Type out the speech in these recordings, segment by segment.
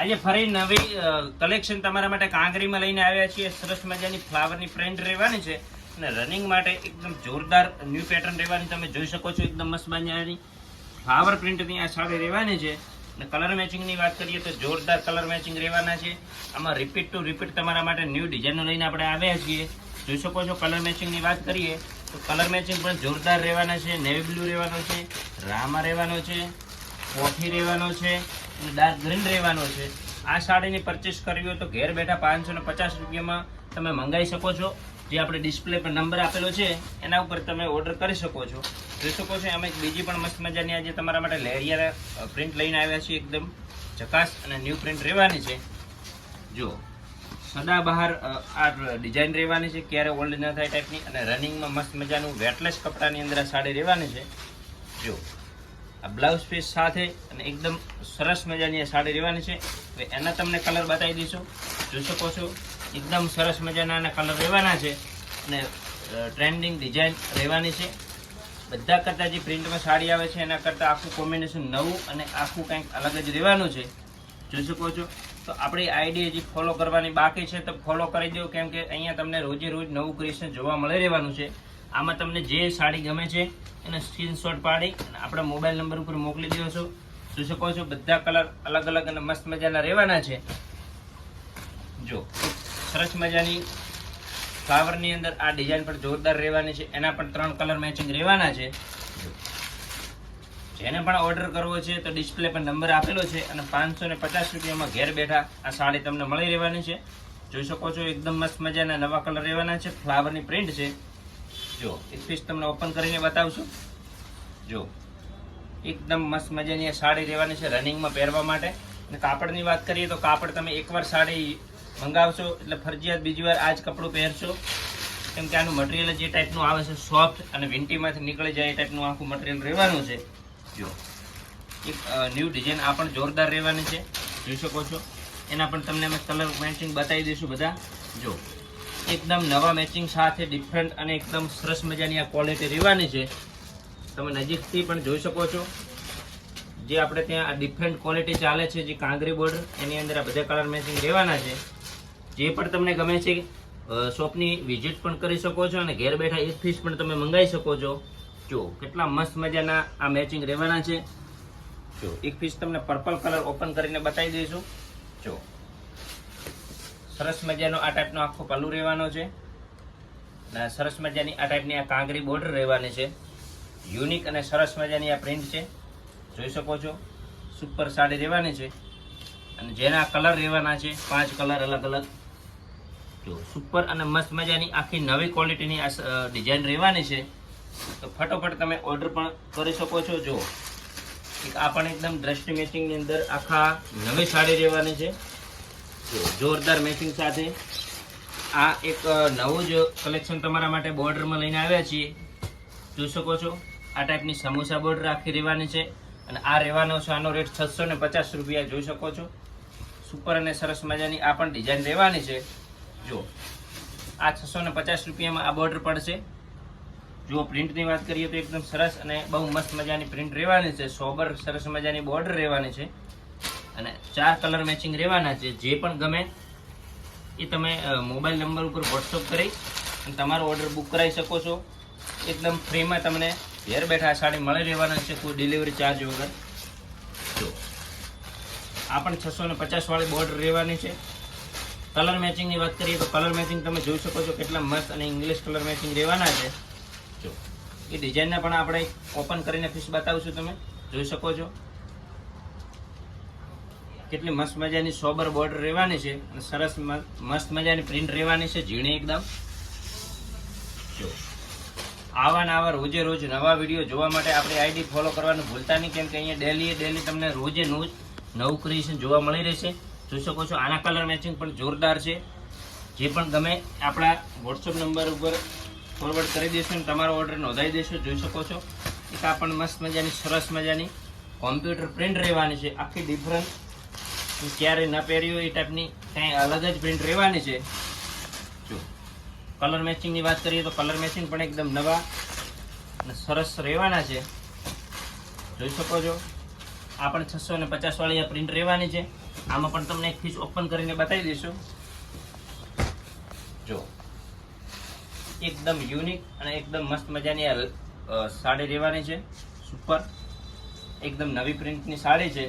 આજે ફરી નવી કલેક્શન તમારા માટે કાંગરીમાં લઈને આવ્યા છીએ. સરસ મજાની ફ્લાવરની પ્રિન્ટ રહેવાની છે અને રનિંગ માટે એકદમ જોરદાર ન્યૂ પેટર્ન રહેવાની તમે જોઈ શકો છો. એકદમ મસ્ત મજાની ફ્લાવર પ્રિન્ટની આ સાડી રહેવાની છે. અને કલર મેચિંગની વાત કરીએ તો જોરદાર કલર મેચિંગ રહેવાના છે. આમાં રિપીટ ટુ રિપીટ તમારા માટે ન્યૂ ડિઝાઇનો લઈને આપણે આવ્યા છીએ. જોઈ શકો છો કલર મેચિંગની વાત કરીએ તો કલર મેચિંગ પણ જોરદાર રહેવાના છે. નેવી બ્લુ રહેવાનો છે. રામા રહેવાનો છે. કોફી રહેવાનો છે, અને ડાર્ક ગ્રીન રહેવાનો છે. આ સાડીની પરચેસ કરવી હોય તો ઘેર બેઠા પાંચસો ને પચાસ રૂપિયામાં તમે મંગાવી શકો છો. જે આપણે ડિસ્પ્લે પર નંબર આપેલો છે, એના ઉપર તમે ઓર્ડર કરી શકો છો. જોઈ શકો છો અમે બીજી પણ મસ્ત મજાની આજે તમારા માટે લેરિયા પ્રિન્ટ લઈને આવ્યા છીએ એકદમ ચકાસ અને ન્યૂ પ્રિન્ટ રહેવાની છે. જો સદા બહાર આ ડિઝાઇન રહેવાની છે, ક્યારે ઓલ્ડ ન થાય ટાઈપની અને રનિંગમાં મસ્ત મજાનું વેટલેસ કપડાની અંદર આ સાડી રહેવાની છે. જો આ બ્લાઉઝ પીસ સાથે અને એકદમ સરસ મજાની આ સાડી રહેવાની છે. હવે એના તમને કલર બતાવી દઈશું. જોઈ શકો છો, એકદમ સરસ મજાના આના કલર રહેવાના છે અને ટ્રેન્ડિંગ ડિઝાઇન રહેવાની છે. બધા કરતાં જે પ્રિન્ટમાં સાડી આવે છે, એના કરતાં આખું કોમ્બિનેશન નવું અને આખું કંઈક અલગ જ રહેવાનું છે. જોઈ શકો છો. તો આપણી આઈડી હજી ફોલો કરવાની બાકી છે, તો ફોલો કરી દો, કેમ કે અહીંયા તમને રોજે રોજ નવું ક્રિએશન જોવા મળી રહેવાનું છે. આમાં તમને જે સાડી ગમે છે, એને સ્ક્રીનશોટ પાડી અને આપણા મોબાઈલ નંબર ઉપર મોકલી દો છો. જોઈ શકો છો, બધા કલર અલગ અલગ અને મસ્ત મજાના રહેવાના છે. જો, સરસ મજાની ફ્લાવરની અંદર આ ડિઝાઇન પણ જોરદાર રહેવાની છે. એના પણ ત્રણ કલર મેચિંગ રહેવાના છે. જેને પણ ઓર્ડર કરવો છે, તો ડિસ્પ્લે પર નંબર આપેલો છે અને પાંચસો ને પચાસ રૂપિયામાં ઘેર બેઠા આ સાડી તમને મળી રહેવાની છે. જોઈ શકો છો, એકદમ મસ્ત મજાના નવા કલર રહેવાના છે. ફ્લાવરની પ્રિન્ટ છે. જો, એક પીસ તમને ઓપન કરીને બતાવશું. જો, એકદમ મસ્ત મજાની સાડી રહેવાની છે રનિંગમાં પહેરવા માટે. અને કાપડની વાત કરીએ તો કાપડ તમે એકવાર સાડી મંગાવશો, એટલે ફરજિયાત બીજી વાર આ જ કપડું પહેરશો. કેમ કે આનું મટીરિયલ જે ટાઈપનું આવે છે સોફ્ટ અને વિન્ટીમાંથી નીકળી જાય એ ટાઈપનું આખું મટીરિયલ રહેવાનું છે. જો, એક ન્યૂ ડિઝાઇન આ પણ જોરદાર રહેવાની છે. જોઈ શકો છો? એના પણ તમને અમે કલર મેચિંગ બતાવી દઈશું બધા. જો એકદમ નવા મેચિંગ સાથે ડિફરન્ટ અને એકદમ સરસ મજાની આ ક્વોલિટી રહેવાની છે. તમે નજીકથી પણ જોઈ શકો છો. જે આપણે ત્યાં આ ડિફરન્ટ ક્વોલિટી ચાલે છે, જે કાંગરી બોર્ડર એની અંદર આ બધા કલર મેચિંગ રહેવાના છે. જે પણ તમને ગમે છે શોપની વિઝિટ પણ કરી શકો છો અને ઘેર બેઠા એક પીસ પણ તમે મંગાવી શકો છો. જો, કેટલા મસ્ત મજાના આ મેચિંગ રહેવાના છે. જો, એક પીસ તમને પર્પલ કલર ઓપન કરીને બતાવી દઈશું. જો સરસ મજાનો આ ટાઈપનો આખો પલ્લુ રહેવાનો છે. અને સરસ મજાની આ ટાઈપની આ કાંગરી બોર્ડર રહેવાની છે. યુનિક અને સરસ મજાની આ પ્રિન્ટ છે. જોઈ શકો છો. સુપર સાડી રહેવાની છે. અને જેના કલર રહેવાના છે, પાંચ કલર અલગ અલગ. જો સુપર અને મસ્ત મજાની આખી નવી ક્વોલિટીની આ ડિઝાઇન રહેવાની છે. તો ફટોફટ તમે ઓર્ડર પણ કરી શકો છો. જો આ પણ એકદમ દ્રષ્ટિ મેચિંગની અંદર આખા નવી સાડી રહેવાની છે. જોરદાર મેચિંગ સાથે. આ એક નવું જ કલેક્શન તમારા માટે બોર્ડરમાં લઈને આવ્યા છીએ. જોઈ શકો છો, આ ટાઈપની સમોસા બોર્ડર આખી રહેવાની છે અને આ રહેવાનો છે, આનો રેટ છસો ને પચાસ રૂપિયા, જોઈ શકો છો. સુપર અને સરસ મજાની આ પણ ડિઝાઇન રહેવાની છે. જો, આ છસો ને પચાસ રૂપિયામાં આ બોર્ડર પડશે. જો પ્રિન્ટની વાત કરીએ તો એકદમ સરસ અને બહુ મસ્ત મજાની પ્રિન્ટ રહેવાની છે. સોબર સરસ મજાની બોર્ડર રહેવાની છે. અને ચાર કલર મેચિંગ રહેવાના છે. જે પણ ગમે એ તમે મોબાઈલ નંબર ઉપર વોટ્સઅપ કરી અને તમારો ઓર્ડર બુક કરાવી શકો છો. એકદમ ફ્રીમાં તમને ઘેર બેઠા સાડી મળી રહેવાના છે કોઈ ડિલિવરી ચાર્જ વગર. જો, આ પણ છસો ને પચાસ વાળી બોર્ડર રહેવાની છે. કલર મેચિંગની વાત કરીએ તો કલર મેચિંગ તમે જોઈ શકો છો કેટલા મસ્ત અને ઇંગ્લિશ કલર મેચિંગ રહેવાના છે. જો, એ ડિઝાઇનને પણ આપણે ઓપન કરીને ફિશ બતાવશું તમે. જોઈ શકો છો. કેટલી મસ્ત મજાની સોબર બોર્ડર રહેવાની છે અને સરસ મસ્ત મજાની પ્રિન્ટ રહેવાની છે, ઝીણી એકદમ. જો. આવા ને આવા રોજે રોજ નવા વીડિયો જોવા માટે આપણી આઈડી ફોલો કરવાનું ભૂલતા નહીં, કેમ કે અહીંયા ડેલી ડેલી તમને રોજે રોજ નવું ક્રિએશન જોવા મળી રહેશે. જોઈ શકો છો, આના કલર મેચિંગ પણ જોરદાર છે. જે પણ ગમે આપણા વોટ્સઅપ નંબર ઉપર ફોરવર્ડ કરી દેશો અને તમારો ઓર્ડર નોંધાવી દેશો, જોઈ શકો છો. એક આ પણ મસ્ત મજાની, સરસ મજાની કોમ્પ્યુટર પ્રિન્ટ રહેવાની છે. આખી ડિફરન્ટ હું ક્યારેય ન પહેર્યું એ ટાઈપની કાંઈ અલગ જ પ્રિન્ટ રહેવાની છે. જો કલર મેચિંગની વાત કરીએ તો કલર મેચિંગ પણ એકદમ નવા અને સરસ રહેવાના છે. જોઈ શકો છો, આ પણ છસો ને પચાસવાળી આ પ્રિન્ટ રહેવાની છે. આમાં પણ તમને એક ફીસ ઓપન કરીને બતાવી દઈશું. જો, એકદમ યુનિક અને એકદમ મસ્ત મજાની આ સાડી રહેવાની છે. સુપર એકદમ નવી પ્રિન્ટની સાડી છે.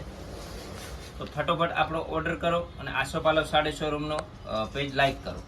તો ફટોફટ આપણો ઓર્ડર કરો અને આસોપાલો સાડી શોરૂમનો પેજ લાઇક કરો.